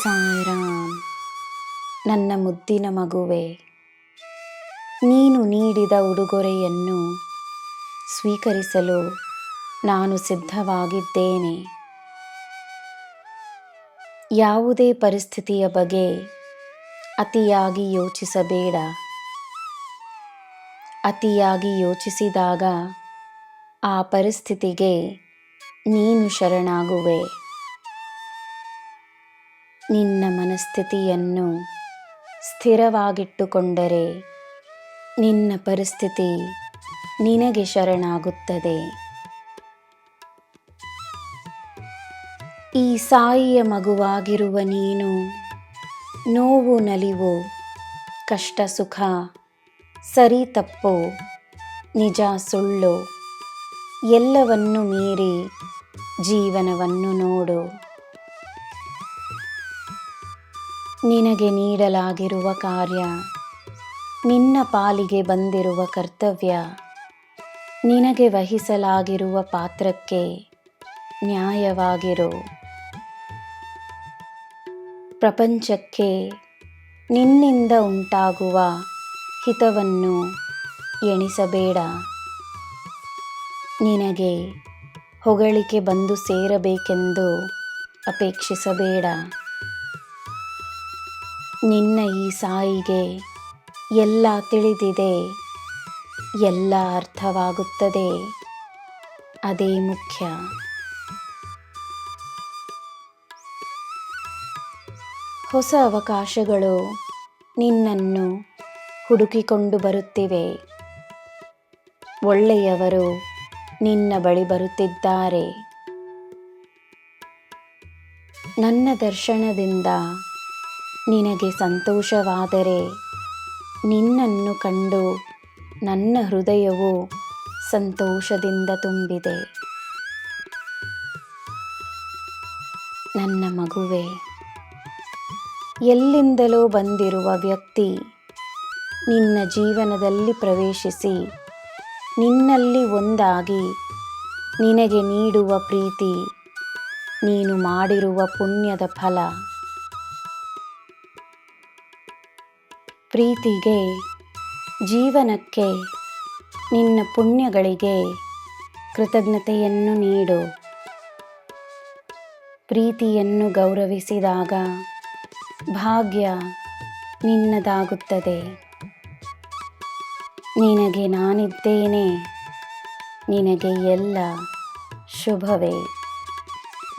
ಸಾಯಿರಾಮ್, ನನ್ನ ಮುದ್ದಿನ ಮಗುವೆ, ನೀನು ನೀಡಿದ ಉಡುಗೊರೆಯನ್ನು ಸ್ವೀಕರಿಸಲು ನಾನು ಸಿದ್ಧವಾಗಿದ್ದೇನೆ. ಯಾವುದೇ ಪರಿಸ್ಥಿತಿಯ ಬಗ್ಗೆ ಅತಿಯಾಗಿ ಯೋಚಿಸಬೇಡ. ಅತಿಯಾಗಿ ಯೋಚಿಸಿದಾಗ ಆ ಪರಿಸ್ಥಿತಿಗೆ ನೀನು ಶರಣಾಗುವೆ. ನಿನ್ನ ಮನಸ್ಥಿತಿಯನ್ನು ಸ್ಥಿರವಾಗಿಟ್ಟುಕೊಂಡರೆ ನಿನ್ನ ಪರಿಸ್ಥಿತಿ ನಿನಗೆ ಶರಣಾಗುತ್ತದೆ. ಈ ಸಾಯಿಯ ಮಗುವಾಗಿರುವ ನೀನು ನೋವು, ನಲಿವು, ಕಷ್ಟ, ಸುಖ, ಸರಿ ತಪ್ಪು, ನಿಜ, ಸುಳ್ಳು ಎಲ್ಲವನ್ನು ಮೀರಿ ಜೀವನವನ್ನು ನೋಡು. ನಿನಗೆ ನೀಡಲಾಗಿರುವ ಕಾರ್ಯ, ನಿನ್ನ ಪಾಲಿಗೆ ಬಂದಿರುವ ಕರ್ತವ್ಯ, ನಿನಗೆ ವಹಿಸಲಾಗಿರುವ ಪಾತ್ರಕ್ಕೆ ನ್ಯಾಯವಾಗಿರು. ಪ್ರಪಂಚಕ್ಕೆ ನಿನ್ನಿಂದ ಉಂಟಾಗುವ ಹಿತವನ್ನು ಎಣಿಸಬೇಡ. ನಿನಗೆ ಹೊಗಳಿಕೆ ಬಂದು ಸೇರಬೇಕೆಂದು ಅಪೇಕ್ಷಿಸಬೇಡ. ನಿನ್ನ ಈ ಸಾಯಿಗೆ ಎಲ್ಲ ತಿಳಿದಿದೆ. ಎಲ್ಲ ಅರ್ಥವಾಗುತ್ತದೆ. ಅದೇ ಮುಖ್ಯ. ಹೊಸ ಅವಕಾಶಗಳು ನಿನ್ನನ್ನು ಹುಡುಕಿಕೊಂಡು ಬರುತ್ತಿವೆ. ಒಳ್ಳೆಯವರು ನಿನ್ನ ಬಳಿ ಬರುತ್ತಿದ್ದಾರೆ. ನನ್ನ ದರ್ಶನದಿಂದ ನಿನಗೆ ಸಂತೋಷವಾದರೆ ನಿನ್ನನ್ನು ಕಂಡು ನನ್ನ ಹೃದಯವು ಸಂತೋಷದಿಂದ ತುಂಬಿದೆ. ನನ್ನ ಮಗುವೆ, ಎಲ್ಲಿಂದಲೋ ಬಂದಿರುವ ವ್ಯಕ್ತಿ ನಿನ್ನ ಜೀವನದಲ್ಲಿ ಪ್ರವೇಶಿಸಿ ನಿನ್ನಲ್ಲಿ ಒಂದಾಗಿ ನಿನಗೆ ನೀಡುವ ಪ್ರೀತಿ ನೀನು ಮಾಡಿರುವ ಪುಣ್ಯದ ಫಲ. ಪ್ರೀತಿಗೆ, ಜೀವನಕ್ಕೆ, ನಿನ್ನ ಪುಣ್ಯಗಳಿಗೆ ಕೃತಜ್ಞತೆಯನ್ನು ನೀಡು. ಪ್ರೀತಿಯನ್ನು ಗೌರವಿಸಿದಾಗ ಭಾಗ್ಯ ನಿನ್ನದಾಗುತ್ತದೆ. ನಿನಗೆ ನಾನಿದ್ದೇನೆ, ನಿನಗೆ ಎಲ್ಲ ಶುಭವೇ.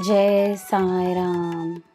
ಜಯ ಸಾಯಿರಾಮ್.